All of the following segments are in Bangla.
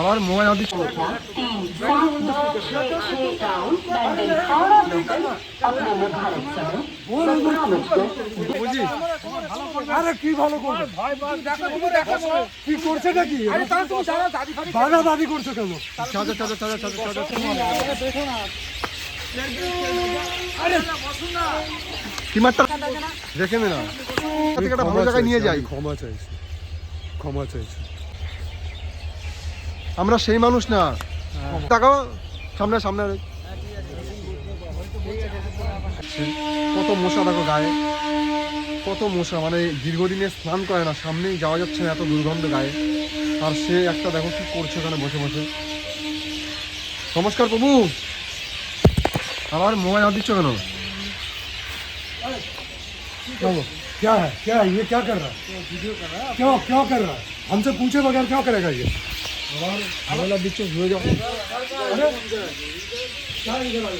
আমার মোবাইল হাতে চলো। আরে কি ভালো করবে? কি করছে নাকি বাধা দাদি করছ কেন? দেখে নে না। ভালো জায়গায় নিয়ে যাই। ক্ষমা চাইছি। ক্ষমা চাইছি। আমরা সেই মানুষ না তাকাও সামনে সামনে কত মশা দেখো গায়ে কত মশা মানে দীর্ঘদিনে স্নান করে না সামনেই যাওয়া যাচ্ছে না এত দুর্গন্ধ গায়ে আর সে একটা দেখো কি করছে ওখানে বসে বসে নমস্কার প্রভু আমার মোবাইল হাত দিচ্ছ কেন चलो क्या है क्या है ये क्या कर रहा है क्यों क्यों कर रहा है हमसे पूछे बगैर क्यों करेगा ये মোবাইল হাত দিচ্ছ ঘুরে যাও क्या इधर आए?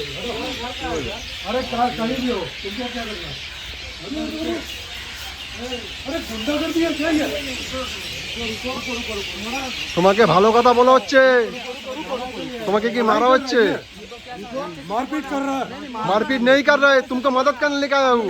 अरे कार कहीं भी हो तुमको क्या करना है अरे गुंडा कर दिया क्या ये তোমাকে ভালো কথা বলা হচ্ছে তোমাকে কি মারা হচ্ছে मारपीट कर रहा है मारपीट नहीं कर रहे तुमको मदद करने लेके आया हूँ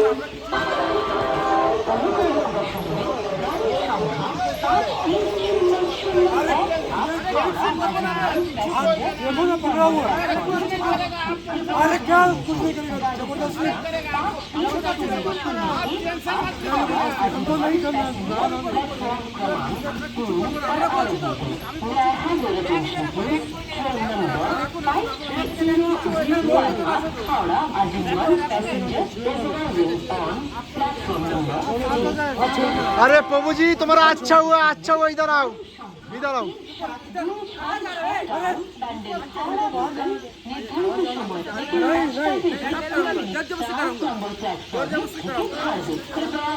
अरे क्या कुछ नहीं करेगा जबरदस्ती हमको नहीं करना है। हावड़ा आजीवन passenger reserving on platform number अरे प्रभु जी तुम्हारा अच्छा हुआ अच्छा हुआ इधर आओ इधर आओ कृपया ध्यान दीजिए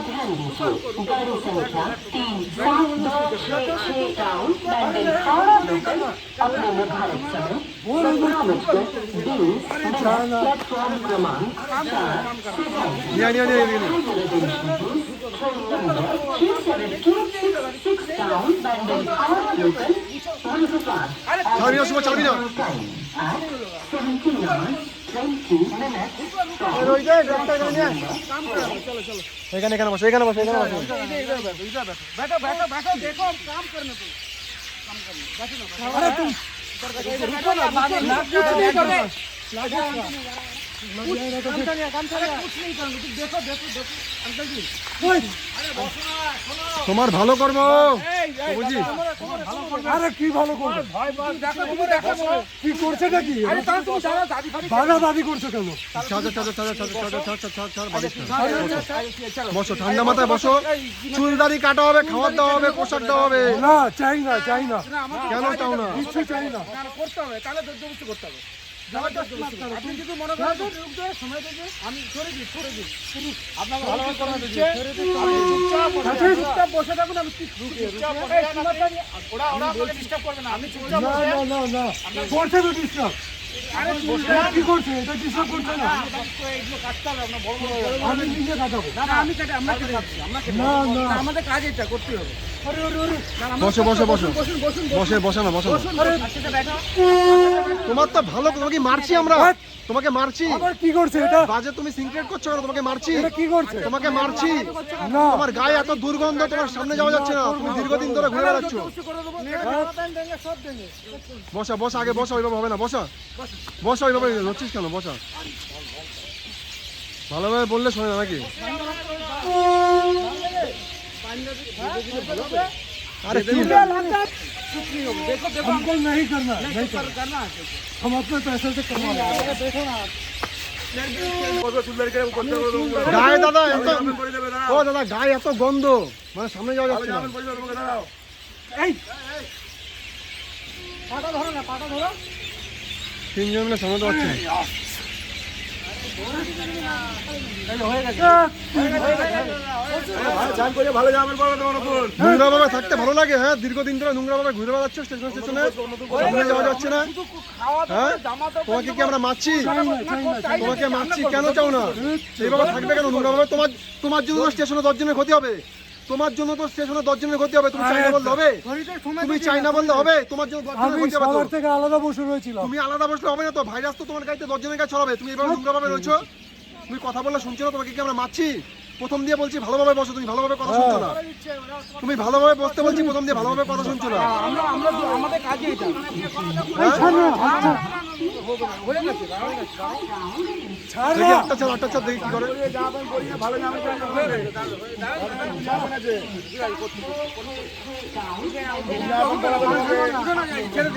गाड़ी संख्या तीन सात दो छह टाउन बैंडल हावड़ा लोकल अपने निर्धारित समय सत्रह बजकर बीस मिनट प्लेटफॉर्म क्रमांक चार train number three seven two six six town Bandel Howrah local चाबी ना सुबह चाबी ना এখানে এখানে বসো এখানে বসো এখানে বসো बैठो बैठो बैठो देखो हम काम करने को काम करने बैठो ना अरे तुम रुको ना लाग नहीं कर रहे लाग काम चल रहा काम चल रहा कुछ नहीं करूँगा तुम देखो देखो देखो अंकल जी अरे बॉस তোমার ভালো করব আরে কি ভালো করব কি করছে নাকি বাধা দাদি করছে কেন বসো ঠান্ডা মাথায় বসো চুল দাদি কাটা হবে খাবার দেওয়া হবে পোশাক দেওয়া হবে না চাই না চাই না কেন চাও না কিছু চাই না করতে হবে তাহলে করতে হবে আপনি যদি মনে করেন সময় থেকে আমি করে দিই করে দিই। আপনাকে ভালোভাবে করা চুপচাপ বসে থাকুন। আমি চুপচাপ। ওরা ওরা ডিস্টার্ব করবে না। আমি চুপচাপ না বসে না না না। করছে তো ডিস্টার্ব চুপচাপ কি করছে এটা ডিস্টার্ব করছে না এগুলো কাটতে হবে আপনার বড় বড় আমি নিজে কাটাবো না না আমি কাটে আমরা কেটে যাচ্ছি না না না, আমাদের কাজ এটা করতে হবে আরে আরে আরে না, আমরা- বসো বসো বসো বসুন বসুন বসে বসে না বসো না বসুন আচ্ছা ব্যাটা তোমার তো ভালো তোমাকে মারছি আমরা তোমাকে মারছি কি করছে এটা বাজে তুমি সিনক্রেট করছ কেন তোমাকে মারছি কি করছে তোমাকে মারছি না তোমার গায়ে এত দুর্গন্ধ তোমার সামনে যাওয়া যাচ্ছে না তুমি দীর্ঘদিন ধরে ঘুরে বেড়াচ্ছ বসা বসা আগে বসা ওইভাবে হবে না বসা বসা ওইভাবে হচ্ছিস কেন বসা ভালোভাবে বললে শোনে না নাকি আরে কি हमको नहीं करना नहीं करना हम अपने पैसे से कमा रहे हैं গায়ে দাদা এত ও দাদা গায়ে এত গন্ধ মানে সামনে যাওয়া যাচ্ছে না তিনজন মিলে সামনে তো পাচ্ছি না। হয়ে গেছে ভাবে থাকতে ভালো লাগে হ্যাঁ? দীর্ঘদিন নোংরা ঘুরে যাওয়া যাচ্ছে না। হ্যাঁ? তোমাকে কি আমরা মারছি? তোমাকে মারছি? কেন চাও না? এইভাবে থাকবে কেন? নোংরা তোমার তোমার জন্য স্টেশনে দশজনের ক্ষতি হবে। তোমার জন্য তো স্টেশনে দশজনের ক্ষতি হবে তুমি চাইনা বললে হবে? তুমি চাই না বললে হবে। তোমার জন্য দশজনের ক্ষতি হবে। থেকে আলাদা বসে রয়েছিলাম। তুমি আলাদা বসলে হবে না তো? ভাইরাস তো তোমার গাড়িতে দশজনের গায়ে ছড়াবে তুমি এভাবে ভাবে রয়েছো? তুমি কথা বললে শুনছো না? তোমাকে কি আমরা মারছি? প্রথম দিয়ে বলছি ভালোভাবে বসো তুমি ভালোভাবে কথা শুনছো না। তুমি ভালোভাবে বসতে বলছি প্রথম দিয়ে ভালোভাবে কথা শুনছো না। আমরা আমাদের কাজে এটা।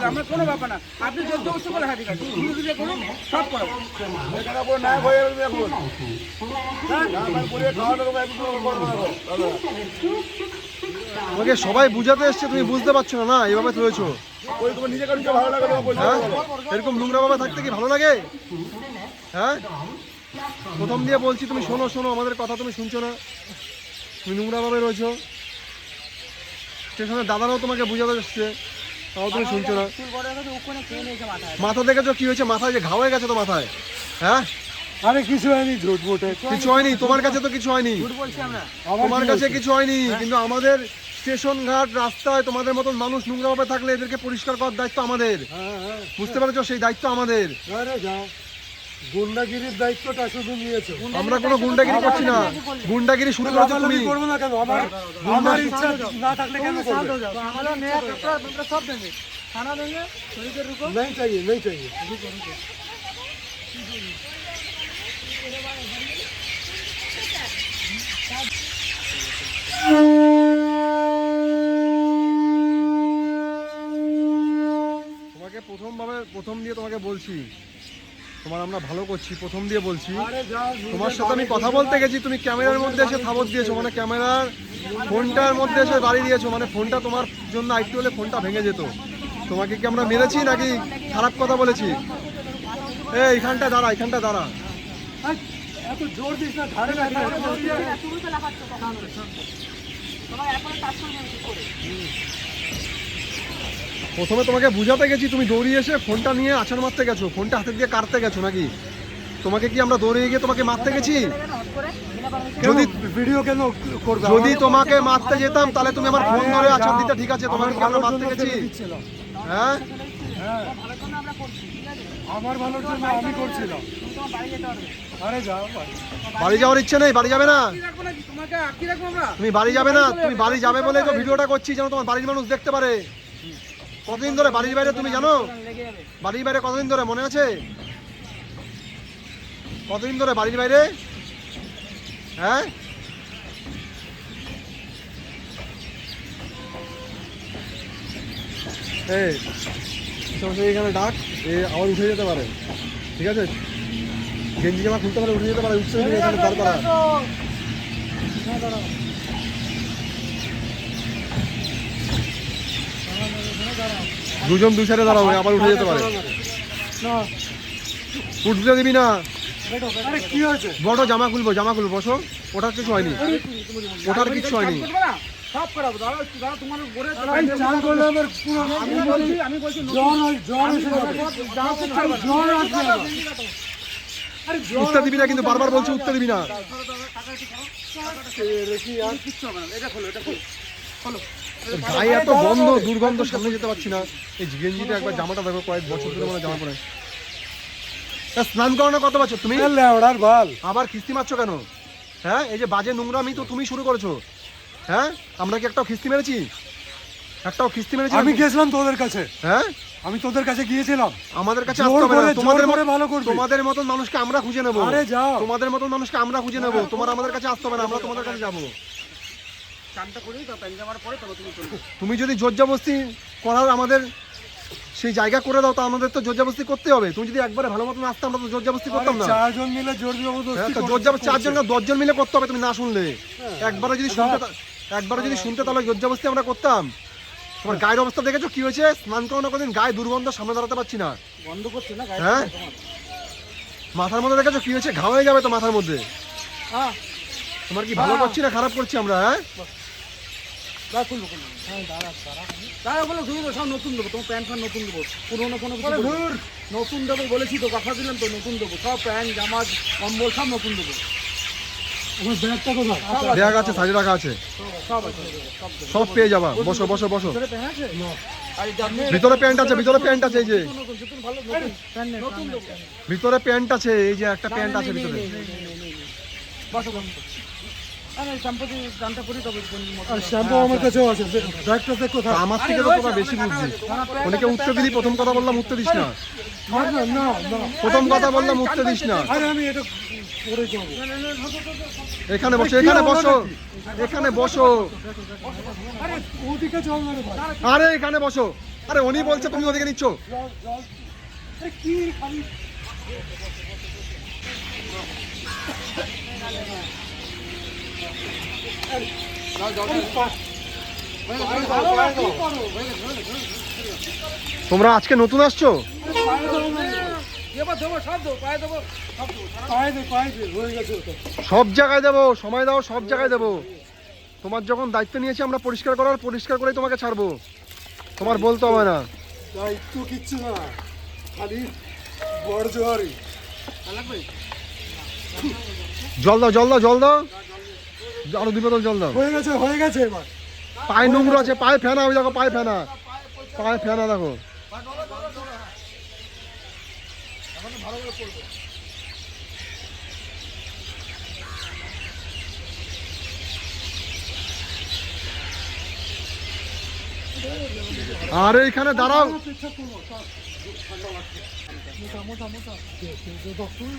করে কোনো ব্যাপার না আপনি জোর জবরদস্তি করে ধীরে ধীরে করুন সব করাবো নায়ক হয়ে যাবে এখন তোমাকে সবাই বুঝাতে এসছে তুমি বুঝতে পারছ না না এইভাবে হ্যাঁ? এরকম নোংরা ভাবে থাকতে কি ভালো লাগে? হ্যাঁ? প্রথম দিয়ে বলছি তুমি শোনো শোনো আমাদের কথা তুমি শুনছো না। তুমি নোংরা ভাবে রয়েছো। স্টেশনের দাদারাও তোমাকে বুঝাতে এসছে তাও তুমি শুনছো না। মাথা দেখেছ কি হয়েছে? মাথায় যে ঘাও হয়ে গেছে তো মাথায়। হ্যাঁ? আরে কিছু হয়নি ঝুট মোটে কিছু হয়নি তোমার কাছে তো কিছু হয়নি তোমার কাছে কিছু হয়নি কিন্তু আমাদের স্টেশন ঘাট রাস্তায় তোমাদের মতন মানুষ নোংরাভাবে থাকলে এদেরকে পরিষ্কার করার দায়িত্ব আমাদের হ্যাঁ হ্যাঁ বুঝতে পেরেছো সেই দায়িত্ব আমাদের আরে যাও গুন্ডাগিরির দায়িত্বটা শুধু নিয়েছো আমরা কোনো গুন্ডাগিরি করছি না গুন্ডাগিরি শুরু করেছো তুমি লাফালাফি করবো না কেন আমার আমার ইচ্ছা না থাকলে কেন করবে नहीं चाहिए नहीं चाहिए প্রথম দিয়ে তোমাকে বলছি। তোমার আমরা ভালো করছি প্রথম দিয়ে বলছি। তোমার সাথে আমি কথা বলতে গেছি তুমি ক্যামেরার মধ্যে এসে থাবত দিয়েছ মানে ক্যামেরার ফোনটার মধ্যে এসে বাড়ি দিয়েছ মানে ফোনটা তোমার জন্য একটু হলে ফোনটা ভেঙে যেত। তোমাকে কি আমরা মেরেছি নাকি খারাপ কথা বলেছি? এ এইখানটা দাঁড়া এইখানটা দাঁড়া। জোর দিস না প্রথমে তোমাকে বুঝাতে গেছি তুমি দৌড়িয়ে এসে ফোনটা নিয়ে আছাড় মারতে গেছো ফোনটা হাতে দিয়ে কাটতে গেছো নাকি? তোমাকে কি আমরা দৌড়িয়ে গিয়ে তোমাকে মারতে গেছি? যদি ভিডিও কেন করবে? যদি তোমাকে মারতে যেতাম তাহলে তুমি আমার ফোন ধরে আছাড় দিতে ঠিক আছে তোমাকে কি আমরা মারতে গেছি? হ্যাঁ? হ্যাঁ আমার ভালোর জন্য আমি করছিলাম। আরে যাও বাড়ি। যাওয়ার ইচ্ছে নেই বাড়ি যাবে না? আটকে রাখব নাকি তোমাকে আটকে রাখব আমরা? তুমি বাড়ি যাবে না তুমি বাড়ি যাবে বলে তো ভিডিওটা করছি যেন তোমার বাড়ির মানুষ দেখতে পারে। কতদিন ধরে বাড়ির বাইরে তুমি জানো? বাড়ির বাইরে কতদিন ধরে মনে আছে? কতদিন ধরে বাড়ির বাইরে? হ্যাঁ? এখানে ডাক, এ আবার উঠে যেতে পারে। ঠিক আছে? গেঞ্জি জামা খুলতে পারে, উঠে যেতে পারে, উঠছে এখানে দাঁড় করা দুজন দু সাইডে দাঁড়াবে আবার উঠে যেতে পারে। না। উঠতে দিবি না। আরে কি হয়েছে? বড় জামা খুলবো জামা খুলবো বসো। ওটার কিছু হয়নি। ওটার কিছু হয়নি। হয়- উঠতে দিবি না কিন্তু বারবার বলছি উঠতে দিবি না। রেখি আর কিচ্ছু হবে না। এটা খোলো এটা খোলো। গায়ে এত বন্ধ দুর্গন্ধ সামনে যেতে পারছি না। এই গেঞ্জিটা একবার জামাটা দেখো কয়েক বছর ধরে মানে জামা পরে। স্নান করো না কত বছর? তুমি? লেওড়ার বাল আবার কিস্তি মারছো কেন? হ্যাঁ এই যে বাজে নোংরামি তো তুমি শুরু করেছ। হ্যাঁ আমরা কি একটাও কিস্তি মেরেছি? একটাও কিস্তি মেরেছি আমি গেছিলাম তোদের কাছে। হ্যাঁ? আমি তোদের কাছে গিয়েছিলাম। আমাদের কাছে তোমাদের মতো ভালো করবি। তোমাদের মতন মানুষকে আমরা খুঁজে নেব। আরে যাও। তোমাদের মতন মানুষকে আমরা খুঁজে নেব। তোমার আমাদের কাছে আসতে হবে না আমরা তোমাদের কাছে যাব। চানটা করেই তো প্যান্ট জামার পরে তবে তুমি চলবে। তুমি যদি জোরজাবস্তি করার আমাদের সেই জায়গা করে দাও তো আমাদের তো জোরজাবস্তি করতে হবে। তুমি যদি একবারে ভালো মতন আসতে আমরা তো জোরজাবস্তি করতাম না। চারজন মিলে জোর হ্যাঁ জোরজাবস্তি চারজন না দশজন মিলে করতে হবে তুমি না শুনলে। হ্যাঁ। একবারে যদি শুনতে একবারে যদি শুনতে তাহলে জোরজাবস্তি আমরা করতাম। তোমার গায়ের অবস্থা দেখেছ? কি হয়েছে? স্নান করো না কোনদিন গায়ে দুর্গন্ধ সামনে দাঁড়াতে পারছি না। বন্ধ করছে না হ্যাঁ? মাথার মধ্যে দেখেছ কি হয়েছে? ঘা হয়ে যাবে তো মাথার মধ্যে। তোমার কি ভালো করছি না খারাপ করছি আমরা হ্যাঁ? দাঁড়া খুলবো খুলবো দাঁড়া বলে ধুয়ে দেবো সব নতুন দেবো। তোমার প্যান্ট ফ্যান্ট নতুন দেবো। পুরোনো কোনো কিছু নতুন দেবো বলেছি তো কথা দিলাম তো নতুন দেবো। সব প্যান্ট জামা কম্বল সব নতুন দেবো। আমার ব্যাগটা কোথায়? ব্যাগ আছে সাজে রাখা আছে। সব আছে সব পেয়ে যাবা। বসো বসো বসো। ভিতরে প্যান্ট আছে? ভিতরে প্যান্ট আছে এই যে। নতুন নতুন নতুন ভালো নতুন। প্যান্ট নতুন দেবো। ভিতরে প্যান্ট আছে এই যে একটা প্যান্ট আছে ভিতরে। বসো। আমার কাছেও আছে। দেখ আমার থেকে তো তোরা বেশি অনেকে উত্তর দিলি? প্রথম কথা বললাম উত্তর দিস না। প্রথম কথা বললাম উত্তর দিস না। আরে আমি এটা পরে করব এখানে বসো এখানে বসো এখানে বসো। আরে এখানে বসো। আরে উনি বলছে তুমি ওদিকে নিচ্ছ। কি খালি? তোমরা আজকে নতুন আসছো? সব জায়গায় দেবো সময় দাও সব জায়গায় দেবো। তোমার যখন দায়িত্ব নিয়েছি আমরা পরিষ্কার করার পরিষ্কার করেই তোমাকে ছাড়বো। তোমার বলতে হবে না। দায়িত্ব কিচ্ছু না খালি বড় জোয়ারি। জল দাও জল দাও জল দাও। আরও দুই বোতল জল দাও। হয়ে গেছে হয়ে গেছে এবার। পায়ে নোংরা আছে পায়ে ফেনা ওই দেখো পায়ে ফেনা। পায়ে ফেনা দেখো। আরে এখানে দাঁড়াও।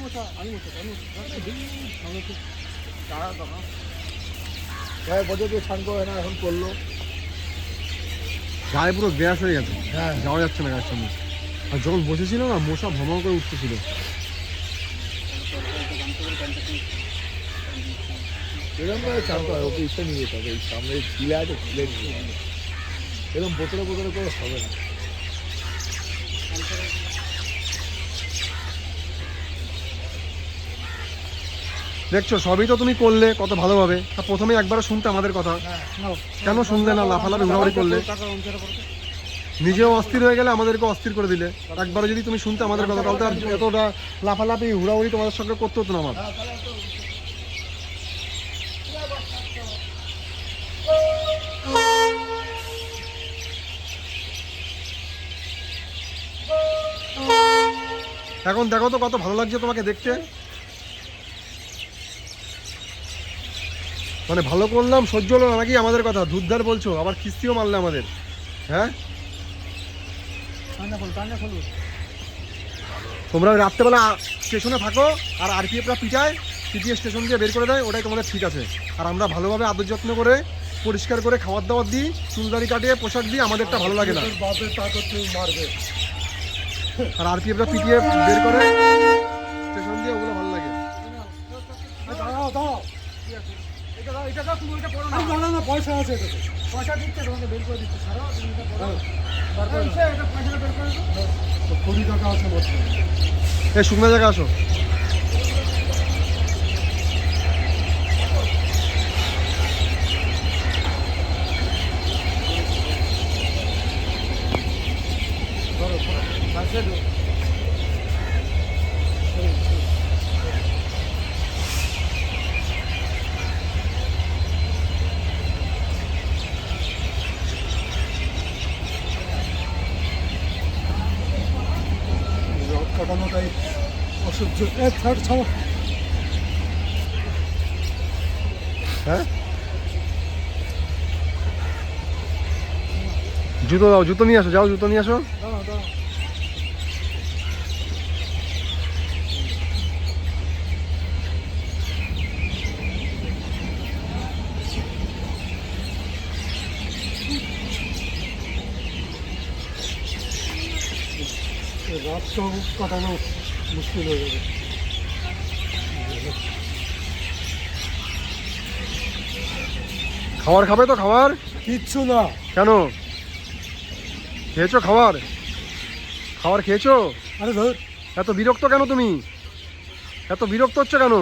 মোটা মোটা বছর দিয়ে স্নান করে না এখন করল। গায়ে পুরো গ্যাস হয়ে গেছে। যাওয়া যাচ্ছে না গায়ের সামনে। আর যখন বসেছিল না মশা ভ্রমণ করে উঠতেছিল। এরকম করে চাপতে হয় ওকে ইচ্ছা নিয়ে যেতে হবে। এই সামনে ছিলে আছে ছিলে নিয়ে এরকম বোতলে বোতলে করে হবে না। দেখছ, সবই তো তুমি করলে, কত ভালোভাবে। তা প্রথমে একবারও শুনতে আমাদের কথা। কেন শুনলে না? লাফালাফি ঘোরাঘুরি করলে। নিজেও অস্থির হয়ে গেলে আমাদেরকে অস্থির করে দিলে। একবারও যদি তুমি শুনতে আমাদের কথা, তাহলে আর এতটা লাফালাফি হুড়াহুড়ি তোমাদের সঙ্গে করতে হতো না আমার। এখন দেখো তো কত ভালো লাগছে তোমাকে দেখতে। মানে ভালো করলাম, সহ্য হলো নাকি আমাদের কথা? ধুরধার বলছো, আবার কিস্তিও মারলে আমাদের। হ্যাঁ? তোমরা রাত্রেবেলা স্টেশনে থাকো, আর আরপিএফরা পিটায়, পিটিয়ে স্টেশন দিয়ে বের করে দেয়, ওটাই তোমাদের ঠিক আছে। আর আমরা ভালোভাবে আদর যত্ন করে, পরিষ্কার করে খাবার দাবার দিই চুলদারি কাটিয়ে পোশাক দিই আমাদেরটা ভালো লাগে না। আর আরপিএফরা পিটিয়ে বের করে, স্টেশন দিয়ে ওগুলো ভালো লাগে। দাঁড়াও দাঁড়াও। এটা দাও এটা দাও তুমি ওইটা পড়ো না। না পয়সা আছে এটাতে। পয়সা দিচ্ছে তোমাকে বের করে দিচ্ছে ছাড়ো তুমি এটা পড়ো বার করে এটা পয়সাটা বের করে দাও। কুড়ি টাকা আছে মাত্র এই শুকনো জায়গা আসো রথ কাটানোটাই অসহ্য এ ছাড় ছাড় হ্যাঁ জুতো দাও, জুতো নিয়ে আসো, যাও, জুতো নিয়ে আসো। এ রাতটাও কাটানো মুশকিল হয়ে যাবে। খাবার খাবে তো খাবার? কিচ্ছু না। কেন? খেয়েছো খাবার? খাবার খেয়েছো? আরে ধর। এত বিরক্ত কেন তুমি? এত বিরক্ত হচ্ছে কেন?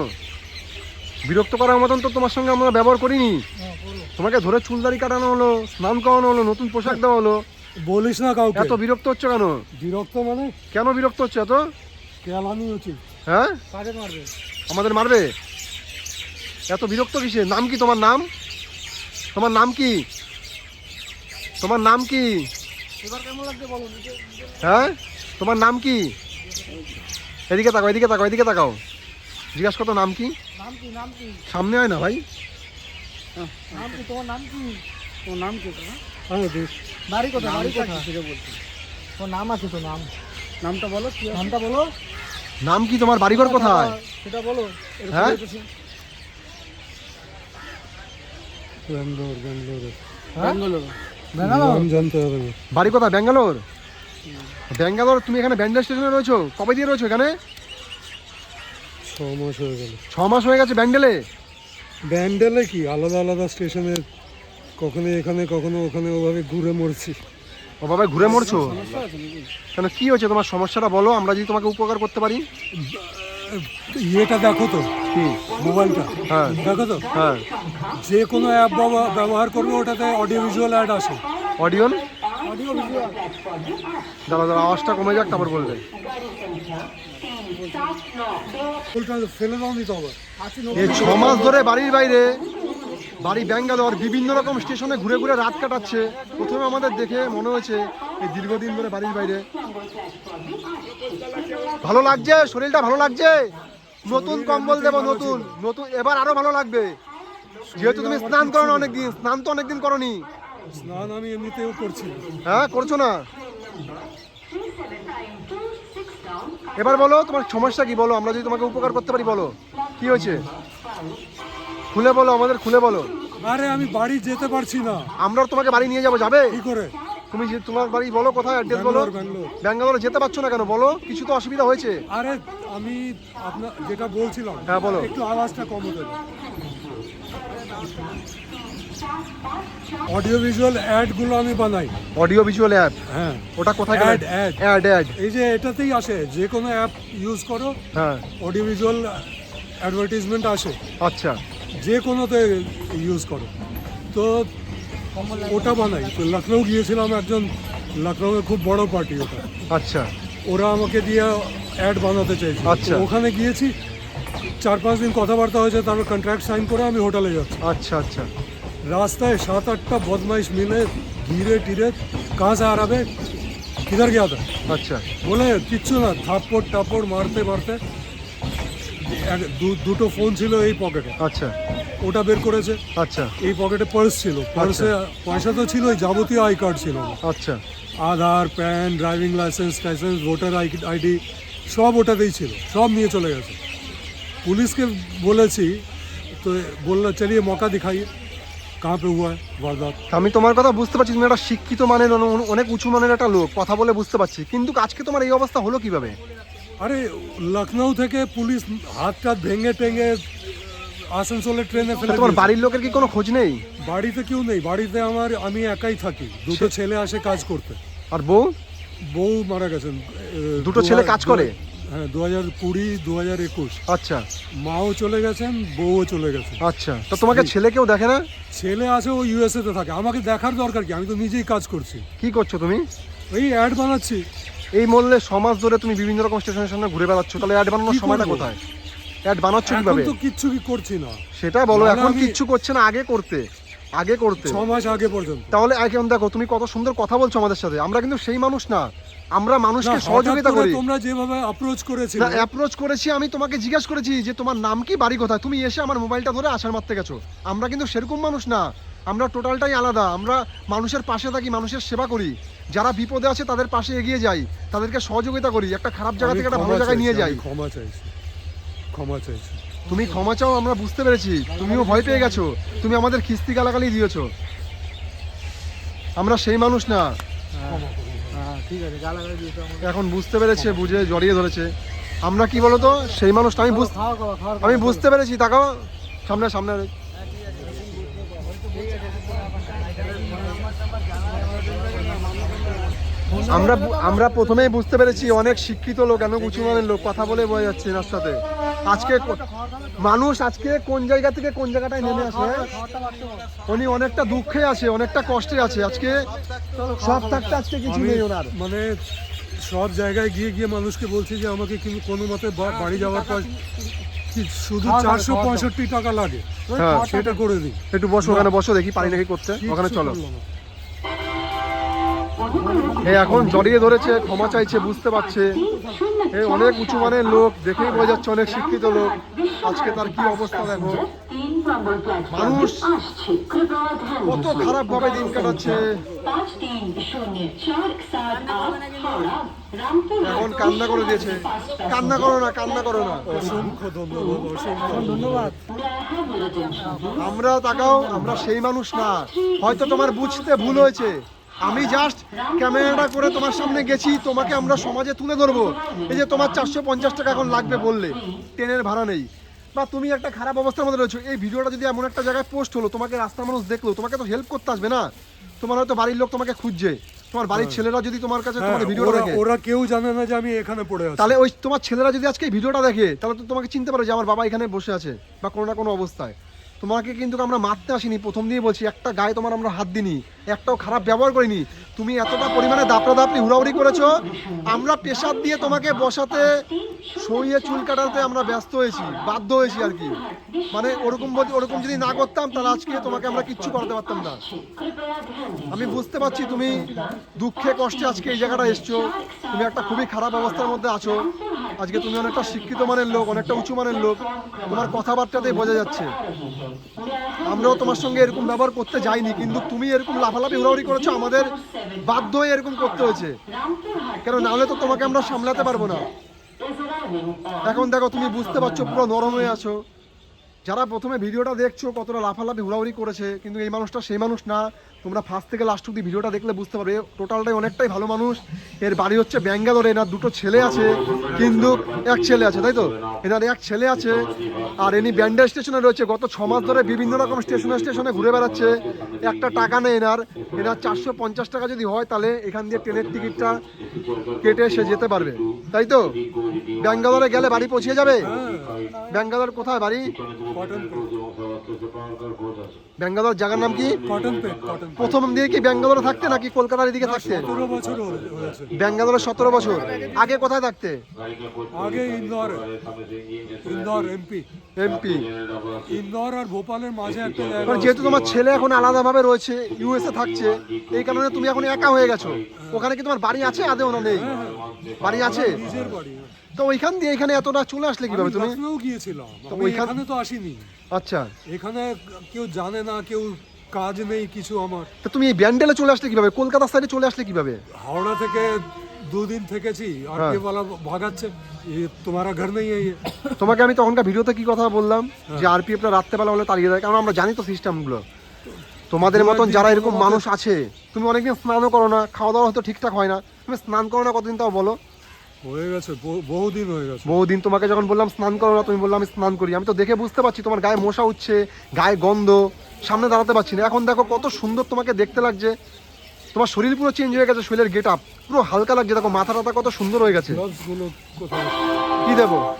বিরক্ত করার মতন তো তোমার সঙ্গে আমরা ব্যবহার করিনি। তোমাকে ধরে চুলদারি কাটানো হলো স্নান করানো হলো নতুন পোশাক দেওয়া হলো। বলিস না কাউকে। এত বিরক্ত হচ্ছে কেন? বিরক্ত মানে? কেন বিরক্ত হচ্ছে এত? কেলানি উচিত হ্যাঁ? মারবে? আমাদের মারবে? এত বিরক্ত কিসে নাম কি তোমার নাম? তোমার নাম কি? তোমার নাম কি? হ্যাঁ? তোমার নাম কি? এদিকে তাকাও এদিকে তাকাও এদিকে তাকাও। জিজ্ঞাসা করতো নাম কি? সামনে হয় না ভাই। নাম কি? তোমার নাম কি? তোমার নাম কি হ্যাঁ বাড়ি কোথায়? বাড়ি কোথায়? বলছি। নাম আছে তো নাম? নামটা বলো নামটা বলো। নাম কি তোমার বাড়িঘর কোথায়? সেটা বলো। হ্যাঁ? একটু- ব্যাঙ্গালোর ব্যাঙ্গালোরে ব্যাঙ্গালোর নাম জানতে হবে। না বাড়ি কোথায়? ব্যাঙ্গালোর? ব্যাঙ্গালোর তুমি এখানে ব্যান্ডেল স্টেশনে রয়েছো? কবে দিয়ে রয়েছো এখানে? ছ মাস হয়ে গেল। ছ মাস হয়ে গেছে ব্যান্ডেলে? ব্যান্ডেলে কি? আলাদা আলাদা স্টেশনে কখনো এখানে কখনো ওখানে ওভাবে ঘুরে মরছি। ওভাবে ঘুরে মরছো? কেন কি হয়েছে? তোমার সমস্যাটা বলো আমরা যদি তোমাকে উপকার করতে পারি। ইয়েটা দেখো তো। মোবাইলটা। হ্যাঁ। দেখো তো? হ্যাঁ। যে কোনো অ্যাপ ব্যবহার করবে ওটাতে অডিও ভিজুয়াল অ্যাড আসে অডিও ভিজুয়াল দাঁড়া দাঁড়া আওয়াজটা কমে যাক তারপর বলবে। ফেলে দাও নি তো এই ছ মাস ধরে বাড়ির বাইরে। বাড়ি ব্যাঙ্গালোর বিভিন্ন রকম স্টেশনে ঘুরে ঘুরে রাত কাটাচ্ছে। প্রথমে আমাদের দেখে মনে হয়েছে এই দীর্ঘদিন ধরে বাড়ির বাইরে। ভালো লাগছে? শরীরটা ভালো লাগছে? নতুন কম্বল দেবো নতুন। নতুন এবার আরও ভালো লাগবে। যেহেতু তুমি স্নান করো না অনেকদিন স্নান তো অনেকদিন করনি। স্নান আমি এমনিতেও করছি হ্যাঁ করছ না? এবার বলো তোমার সমস্যা কি বলো? আমরা যদি তোমাকে উপকার করতে পারি বলো। কি হয়েছে? খুলে বলো আমাদের খুলে বলো। আরে আমি বাড়ি যেতে পারছি না। আমরা তোমাকে বাড়ি নিয়ে যাব যাবে? কি করে? তুমি যে তোমার বাড়ি বলো কোথায় অ্যাড্রেস বলো। ব্যাঙ্গালোর ব্যাঙ্গালোর। যেতে পারছ না কেন? বলো কিছু তো অসুবিধা হয়েছে। আরে আমি আপনার যেটা বলছিলাম হ্যাঁ, বলো। একটু আওয়াজটা কম হতে অডিও ভিজুয়াল অ্যাডগুলো আমি বানাই। অডিও ভিজুয়াল অ্যাপ হ্যাঁ। ওটা কোথায় অ্যাড অ্যাড অ্যাড অ্যাড এই যে এটাতেই আসে যে কোনো অ্যাপ ইউজ করো হ্যাঁ। অডিও ভিজুয়াল অ্যাডভার্টিজমেন্ট আসে। আচ্ছা। যে কোনোতে ইউজ করো। তো ওটা বানাই। তো লখনৌ গিয়েছিলাম একজন লখনৌয়ে খুব বড় পার্টি ওটা। আচ্ছা। ওরা আমাকে দিয়ে অ্যাড বানাতে চাইছে আচ্ছা। ওখানে গিয়েছি চার পাঁচ দিন কথাবার্তা হয়েছে তারপর কন্ট্রাক্ট সাইন করে আমি হোটেলে যাচ্ছি। আচ্ছা আচ্ছা। রাস্তায় সাত আটটা বদমাইশ মিলে ধীরে টিরে কাঁ সে আরাবে কিধার গিয়া থা আচ্ছা। বলে কিচ্ছু না থাপ্পড় টাপড় মারতে মারতে দুটো ফোন ছিল এই পকেটে আচ্ছা। ওটা বের করেছে। আচ্ছা। এই পকেটে পার্স ছিল। আচ্ছা। পার্সে পয়সা তো ছিল যাবতীয় আই কার্ড ছিল। আচ্ছা। Aadhaar PAN driving licence licence voter ID সব ওটাতেই ছিল। সব নিয়ে চলে গেছে। পুলিশকে বলেছি তো বলল চলিয়ে মকা দেখাই। কাঁ হুয়া বারদাত। আমি তোমার কথা বুঝতে পারছি তুমি একটা শিক্ষিত মানের অনেক উঁচু মানের একটা লোক। কথা বলে বুঝতে পারছি। কিন্তু আজকে তোমার এই অবস্থা হলো কীভাবে? আরে লখনৌ থেকে পুলিশ হাত টাত ভেঙে টেঙে আসানসোলে ট্রেনে ফেলে তোমার বাড়ির লোকের কি কোনো খোঁজ নেই? বাড়িতে কেউ নেই বাড়িতে আমার আমি একাই থাকি। দুটো ছেলে আসে কাজ করতে। আর বউ? বউ মারা গেছেন দুটো ছেলে কাজ করে? হ্যাঁ দু হাজার কুড়ি দু হাজার একুশ। আচ্ছা। মাও চলে গেছেন বউও চলে গেছে। আচ্ছা তো তোমাকে ছেলে কেউ দেখে না? ছেলে আছে ও ইউএসএ তে থাকে। আমাকে দেখার দরকার কি? আমি তো নিজেই কাজ করছি। কি করছ তুমি? এই অ্যাড বানাচ্ছি। এই মূল্যে সমাজ ধরে তুমি বিভিন্ন রকম স্টেশনের সামনে ঘুরে বেড়াচ্ছ। তাহলে অ্যাড বানানোর সময়টা কোথায়? অ্যাড বানাচ্ছ কীভাবে? তো কিচ্ছু কি করছি না। সেটা বলো এখন কিচ্ছু করছে না আগে করতে। আগে করতে। ছ মাস আগে পর্যন্ত। তাহলে এখন দেখো তুমি কত সুন্দর কথা বলছো আমাদের সাথে। আমরা কিন্তু সেই মানুষ না। আমরা মানুষকে সহযোগিতা করি তোমরা যেভাবে অ্যাপ্রোচ করেছিলে। না অ্যাপ্রোচ করেছি আমি তোমাকে জিজ্ঞেস করেছি যে তোমার নাম কি বাড়ি কোথায়? তুমি এসে আমার মোবাইলটা ধরে আসার মারতে গেছো। আমরা কিন্তু সেরকম মানুষ না। আমরা টোটালটাই আলাদা। আমরা মানুষের পাশে থাকি মানুষের সেবা করি। যারা বিপদে আছে তাদের পাশে এগিয়ে যাই। তাদেরকে সহযোগিতা করি। একটা খারাপ জায়গা থেকে একটা ভালো জায়গায় নিয়ে যাই। ক্ষমা চাইছি। ক্ষমা চাইছি। তুমি ক্ষমা চাও আমরা বুঝতে পেরেছি। তুমিও ভয় পেয়ে গেছো। তুমি আমাদের খিস্তি গালাগালি দিয়েছ। আমরা সেই মানুষ না। ঠিক আছে গালাগালি দিয়েছ এখন বুঝতে পেরেছে বুঝে জড়িয়ে ধরেছে। আমরা কি বলতো? সেই মানুষটা আমি আমি বুঝতে পেরেছি। তাকাও সামনে সামনে। আমরা আমরা প্রথমেই বুঝতে পেরেছি অনেক শিক্ষিত লোক অনেক উঁচু মানের লোক কথা বলে বোঝা যাচ্ছে এনার সাথে আজকে মানুষ আজকে কোন জায়গা থেকে কোন জায়গাটায় নেমে আসে? উনি অনেকটা দুঃখে আছে অনেকটা কষ্টে আছে। আজকে সব থাকতে আজকে কিছু নেই ওনার। মানে সব জায়গায় গিয়ে গিয়ে মানুষকে বলছি যে আমাকে কিন্তু কোনো মতে বাড়ি যাওয়ার পর কি শুধু চারশো পঁয়ষট্টি টাকা লাগে? হ্যাঁ সেটা করে দিই। একটু বসো ওখানে বসো দেখি পারি নাকি করতে। ওখানে চলো। এখন জড়িয়ে ধরেছে ক্ষমা চাইছে বুঝতে পারছে। এই অনেক উঁচু মানের লোক দেখেই বোঝা যাচ্ছে অনেক শিক্ষিত লোক। আজকে তার কি অবস্থা দেখো। মানুষ কত খারাপ ভাবে দিন কাটাচ্ছে। এখন কান্না করে দিয়েছে। কান্না করো না কান্না করো না। অসংখ্য ধন্যবাদ অসংখ্য ধন্যবাদ। আমরা তাকাও আমরা সেই মানুষ না। হয়তো তোমার বুঝতে ভুল হয়েছে। আমি জাস্ট ক্যামেরাটা করে তোমার সামনে গেছি তোমাকে আমরা সমাজে তুলে ধরবো। এই যে তোমার চারশো পঞ্চাশ টাকা এখন লাগবে বললে ট্রেনের ভাড়া নেই। বা তুমি একটা খারাপ অবস্থার মধ্যে রয়েছো এই ভিডিওটা যদি এমন একটা জায়গায় পোস্ট হলো তোমাকে রাস্তার মানুষ দেখল তোমাকে তো হেল্প করতে আসবে না। তোমার হয়তো বাড়ির লোক তোমাকে খুঁজছে। তোমার বাড়ির ছেলেরা যদি তোমার কাছে হ্যাঁ, তোমার ভিডিওটা ওরা দেখে। ওরা কেউ জানে না যে আমি এখানে পড়ে আছি। তাহলে ওই তোমার ছেলেরা যদি আজকে ভিডিওটা দেখে তাহলে তো তোমাকে চিনতে পারো যে আমার বাবা এখানে বসে আছে বা কোনো না কোনো অবস্থায়। তোমাকে কিন্তু আমরা মারতে আসিনি প্রথম দিয়ে বলছি একটা গায়ে তোমার আমরা হাত দিনি একটাও খারাপ ব্যবহার করিনি। তুমি এতটা পরিমাণে দাপড়া দাপড়ি হুড়াহুড়ি করেছ, আমরা প্রেশার দিয়ে তোমাকে বসাতে সইয়ে চুল কাটাতে আমরা ব্যস্ত হয়েছি, বাধ্য হয়েছি আর কি। মানে ওরকম ওরকম যদি না করতাম, তাহলে আজকে তোমাকে আমরা কিচ্ছু করতে পারতাম না। আমি বুঝতে পারছি তুমি দুঃখে, কষ্টে আজকে এই জায়গাটা এসছো। তুমি একটা খুবই খারাপ অবস্থার মধ্যে আছো। আজকে তুমি অনেকটা শিক্ষিত মানের লোক, অনেকটা উঁচু মানের লোক। তোমার কথাবার্তাতেই বোঝা যাচ্ছে। আমরাও তোমার সঙ্গে এরকম ব্যবহার করতে যাইনি, কিন্তু তুমি এরকম লাফালাফি উড়াউড়ি করেছ, আমাদের বাধ্য হয়ে এরকম করতে হয়েছে। কেন নাহলে তো তোমাকে আমরা সামলাতে পারব না। এখন দেখো, তুমি বুঝতে পারছ, পুরো নরম হয়ে আছো। যারা প্রথমে ভিডিওটা দেখছ, কতটা লাফালাফি, হুড়াহুড়ি করেছে, কিন্তু এই মানুষটা সেই মানুষ না। তোমরা ফার্স্ট থেকে লাস্ট অব্দি ভিডিওটা দেখলে বুঝতে পারবে টোটালটাই অনেকটাই ভালো মানুষ। এর বাড়ি হচ্ছে ব্যাঙ্গালোরে এনার দুটো ছেলে আছে কিন্তু এক ছেলে আছে তাই তো? এনার এক ছেলে আছে আর এনি ব্যান্ডেল স্টেশনে রয়েছে গত ছ মাস ধরে বিভিন্ন রকম স্টেশনে স্টেশনে ঘুরে বেড়াচ্ছে। একটা টাকা নেই এনার এনার চারশো পঞ্চাশ টাকা যদি হয় তাহলে এখান দিয়ে ট্রেনের টিকিটটা কেটে সে যেতে পারবে তাই তো? ব্যাঙ্গালোরে গেলে বাড়ি পৌঁছে যাবে? ব্যাঙ্গালোর কোথায় বাড়ি? ব্যাঙ্গালোর জায়গার নাম কি? কটন পেট কটন প্রথম দিয়ে কি ব্যাঙ্গালোরে থাকতে নাকি কলকাতার এদিকে থাকতে? সতেরো বছর হয়েছে ব্যাঙ্গালোরে সতেরো বছর। আগে কোথায় থাকতে? আগে ইন্দোর ইন্দোর এমপি। এমপি। ইন্দোর আর ভোপালের মাঝে একটা জায়গা যেহেতু তোমার ছেলে এখন আলাদাভাবে রয়েছে ইউএসএ থাকছে এই কারণে তুমি এখন একা হয়ে গেছো। ওখানে কি তোমার বাড়ি আছে? আদেও না নেই? বাড়ি আছে? নিজের বাড়ি তো ওইখান দিয়ে এখানে এতটা চলে আসলে কীভাবে তুমি? গিয়েছিলাম। ওইখান- তো আসিনি। আচ্ছা। এখানে কেউ জানে না কেউ কাজ নেই কিছু আমার। তা তুমি এই ব্যান্ডেলে চলে আসলে কীভাবে? কলকাতা সাইডে চলে আসলে কীভাবে? হাওড়া থেকে দুদিন থেকেছি আর হ্যাঁ। কে বলা ভাগাচ্ছে। তোমার ঘর নেই এই। তোমাকে আমি তখনকার ভিডিওতে কি কথা বললাম? হ্যাঁ। যে আরপিএফ রাতে রাত্রেবেলা হলে তাড়িয়ে দেয় কারণ আমরা জানি তো সিস্টেমগুলো তোমাদের মতন যারা এরকম মানুষ আছে তুমি অনেকদিন স্নানও করো না খাওয়া দাওয়া হয়তো ঠিকঠাক হয় না। তুমি স্নান করো না কতদিন তাও বলো। হয়ে গেছে বহু- বহুদিন হয়ে গেছে। বহুদিন তোমাকে যখন বললাম স্নান করো না তুমি বললাম আমি স্নান করি। আমি তো দেখে বুঝতে পারছি তোমার গায়ে মশা উঠছে গায়ে গন্ধ সামনে দাঁড়াতে পারছি না। এখন দেখো কত সুন্দর তোমাকে দেখতে লাগছে। তোমার শরীর পুরো চেঞ্জ হয়ে গেছে শরীরের গেট আপ পুরো হালকা লাগছে দেখো মাথা টাথা কত সুন্দর হয়ে গেছে। কি দেবো?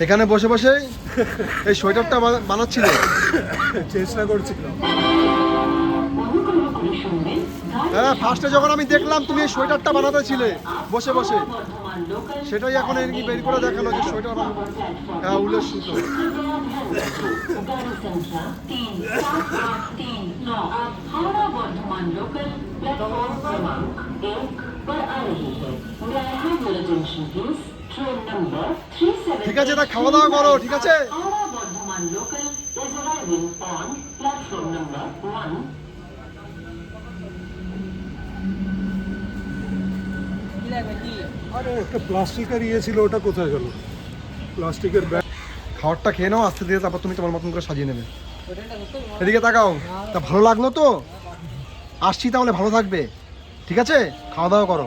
এখানে বসে বসে এই সোয়েটারটা বানা- বানাচ্ছিলে? চেষ্টা করছিলাম। হ্যাঁ ফার্স্টে যখন আমি দেখলাম তুমি সোয়েটারটা বানাতে ছিলে, বসে বসে, সেটাই এখন এর বের করে দেখাল যে সোয়েটার হ্যাঁ উলের সুতো ঠিক আছে, তা খাওয়া দাওয়া করো, ঠিক আছে? Bardhaman is arriving on platform number 1 আরে একটা প্লাস্টিকের ইয়ে ছিল ওটা কোথায় গেল? প্লাস্টিকের ব্যাগ। খাবারটা খেয়ে নাও আস্তে ধীরে তারপর তুমি তোমার মতন করে সাজিয়ে নেবে। এদিকে তাকাও তা ভালো লাগল তো? আসছি তাহলে ভালো থাকবে। ঠিক আছে? খাওয়া দাওয়া করো।